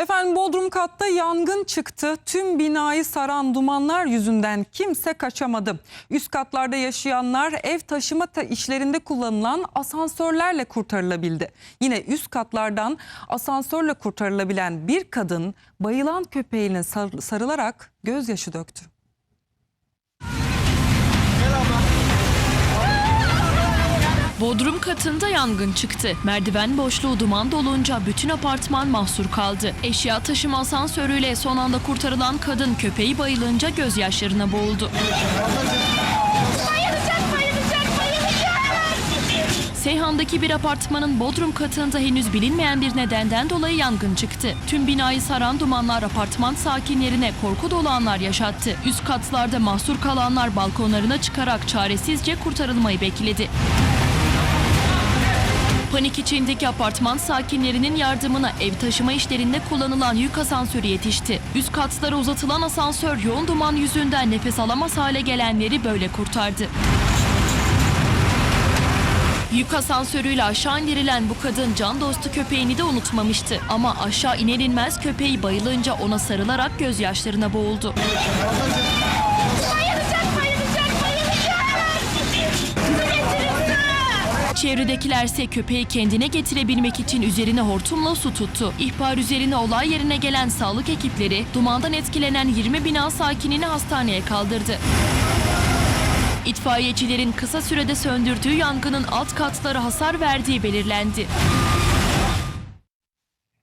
Efendim Bodrum katta yangın çıktı. Tüm binayı saran dumanlar yüzünden kimse kaçamadı. Üst katlarda yaşayanlar ev taşıma ta- işlerinde kullanılan asansörlerle kurtarılabildi. Yine üst katlardan asansörle kurtarılabilen bir kadın bayılan köpeğine sar- sarılarak gözyaşı döktü. Bodrum katında yangın çıktı. Merdiven boşluğu duman dolunca bütün apartman mahsur kaldı. Eşya taşıma asansörüyle son anda kurtarılan kadın köpeği bayılınca gözyaşlarına boğuldu. Seyhan'daki bir apartmanın bodrum katında henüz bilinmeyen bir nedenden dolayı yangın çıktı. Tüm binayı saran dumanlar apartman sakinlerine korku dolu anlar yaşattı. Üst katlarda mahsur kalanlar balkonlarına çıkarak çaresizce kurtarılmayı bekledi. Panik içindeki apartman sakinlerinin yardımına ev taşıma işlerinde kullanılan yük asansörü yetişti. Üst katlara uzatılan asansör yoğun duman yüzünden nefes alamaz hale gelenleri böyle kurtardı. Yük asansörüyle aşağı indirilen bu kadın can dostu köpeğini de unutmamıştı. Ama aşağı iner inmez köpeği bayılınca ona sarılarak gözyaşlarına boğuldu. Çevredekilerse köpeği kendine getirebilmek için üzerine hortumla su tuttu. İhbar üzerine olay yerine gelen sağlık ekipleri dumandan etkilenen 20 bina sakinini hastaneye kaldırdı. İtfaiyecilerin kısa sürede söndürdüğü yangının alt katları hasar verdiği belirlendi.